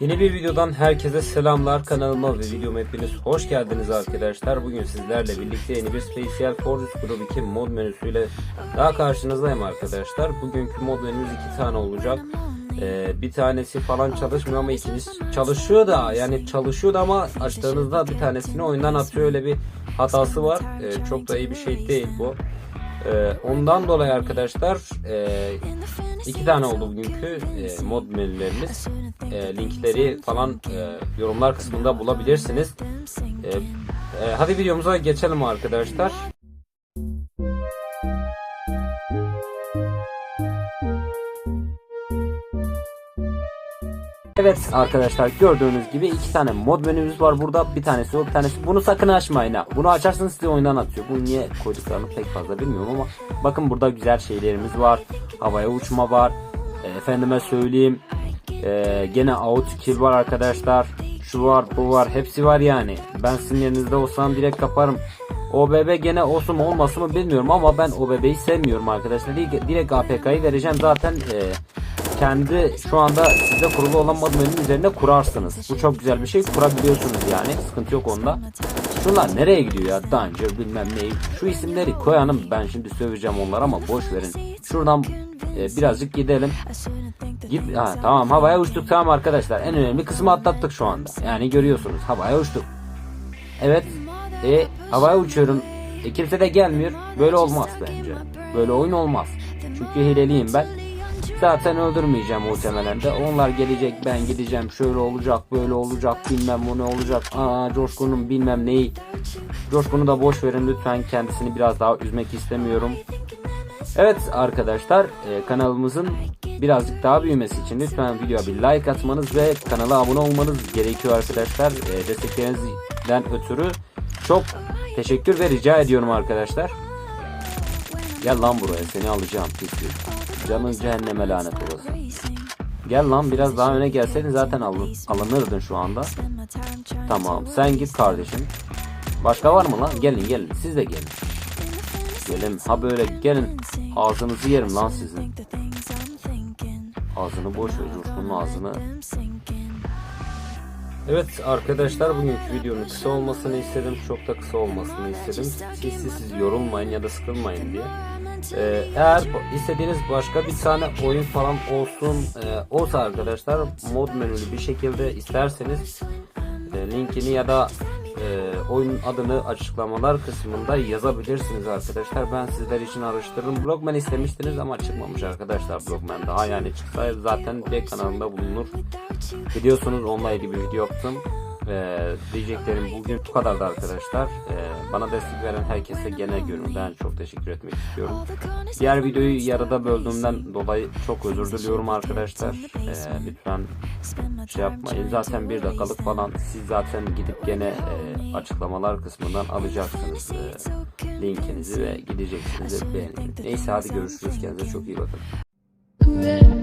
Yeni bir videodan herkese selamlar kanalıma ve videoma hepiniz hoş geldiniz arkadaşlar. Bugün sizlerle birlikte yeni bir Special Forces Group 2 mod menüsüyle daha karşınızdayım arkadaşlar. Bugünkü mod menümüz iki tane olacak. Ee, bir tanesi falan çalışmıyor ama ikincisi çalışıyor da yani çalışıyordu ama açtığınızda bir tanesini oyundan atıyor öyle bir hatası var. Ee, çok da iyi bir şey değil bu. Ee, ondan dolayı arkadaşlar e, iki tane oldu bugünkü e, mod menülerimiz. E, linkleri falan e, yorumlar kısmında bulabilirsiniz. E, e, hadi videomuza geçelim arkadaşlar. Evet arkadaşlar gördüğünüz gibi iki tane mod menümüz var burada. Bir tanesi o bir tanesi. Bunu sakın açmayın ha. Bunu açarsanız sizi oyundan atıyor. Bunu niye koyduklarını pek fazla bilmiyorum ama bakın burada güzel şeylerimiz var. Havaya uçma var. E, efendime söyleyeyim. E, gene out kill var arkadaşlar. Şu var bu var hepsi var yani. Ben sizin yerinizde olsam direkt kaparım. OBB gene olsun olmasın mı bilmiyorum ama ben OBB'yi sevmiyorum arkadaşlar. Direkt APK'yı vereceğim zaten e, kendi şu anda size kurulu olan mod menünün üzerinde kurarsınız. Bu çok güzel bir şey. Kurabiliyorsunuz yani. Sıkıntı yok onda. Şunlar nereye gidiyor ya? Danger bilmem ne. Şu isimleri koyanım ben şimdi söveceğim onları ama boş verin. Şuradan e, birazcık gidelim. Git ha, tamam havaya uçtuk tamam arkadaşlar. En önemli kısmı atlattık şu anda. Yani görüyorsunuz havaya uçtuk. Evet. E, havaya uçuyorum. E, kimse de gelmiyor. Böyle olmaz bence. Böyle oyun olmaz. Çünkü hileliyim ben. Zaten öldürmeyeceğim muhtemelen de. Onlar gelecek ben gideceğim. Şöyle olacak böyle olacak bilmem bu ne olacak. Aa Coşkun'un bilmem neyi. Coşkun'u da boş verin lütfen. Kendisini biraz daha üzmek istemiyorum. Evet arkadaşlar e, kanalımızın birazcık daha büyümesi için lütfen videoya bir like atmanız ve kanala abone olmanız gerekiyor arkadaşlar. E, desteklerinizden ötürü çok teşekkür ve rica ediyorum arkadaşlar. Gel lan buraya seni alacağım pislik. Canın cehenneme lanet olası. Gel lan biraz daha öne gelseydin zaten alın, alınırdın şu anda. Tamam sen git kardeşim. Başka var mı lan? Gelin gelin siz de gelin. Gelin ha böyle gelin. Ağzınızı yerim lan sizin. Ağzını boş ver Coşkun'un ağzını. Evet arkadaşlar bugünkü videonun kısa olmasını istedim. Çok da kısa olmasını istedim. Siz siz, siz yorulmayın ya da sıkılmayın diye. Ee, eğer istediğiniz başka bir tane oyun falan olsun e, olsa arkadaşlar mod menülü bir şekilde isterseniz e, linkini ya da e, oyun adını açıklamalar kısmında yazabilirsiniz arkadaşlar. Ben sizler için araştırırım. Blogman istemiştiniz ama çıkmamış arkadaşlar Blogman daha yani çıksa zaten direkt kanalımda bulunur. Biliyorsunuz onunla ilgili bir video yaptım. Ee, diyeceklerim bugün bu kadardı arkadaşlar. Ee, bana destek veren herkese genel gönülden çok teşekkür etmek istiyorum. Diğer videoyu yarıda böldüğümden dolayı çok özür diliyorum arkadaşlar. Ee, lütfen şey yapmayın. Zaten bir dakikalık falan siz zaten gidip gene e, açıklamalar kısmından alacaksınız e, linkinizi ve gideceksiniz beğenin. Neyse hadi görüşürüz. Kendinize çok iyi bakın.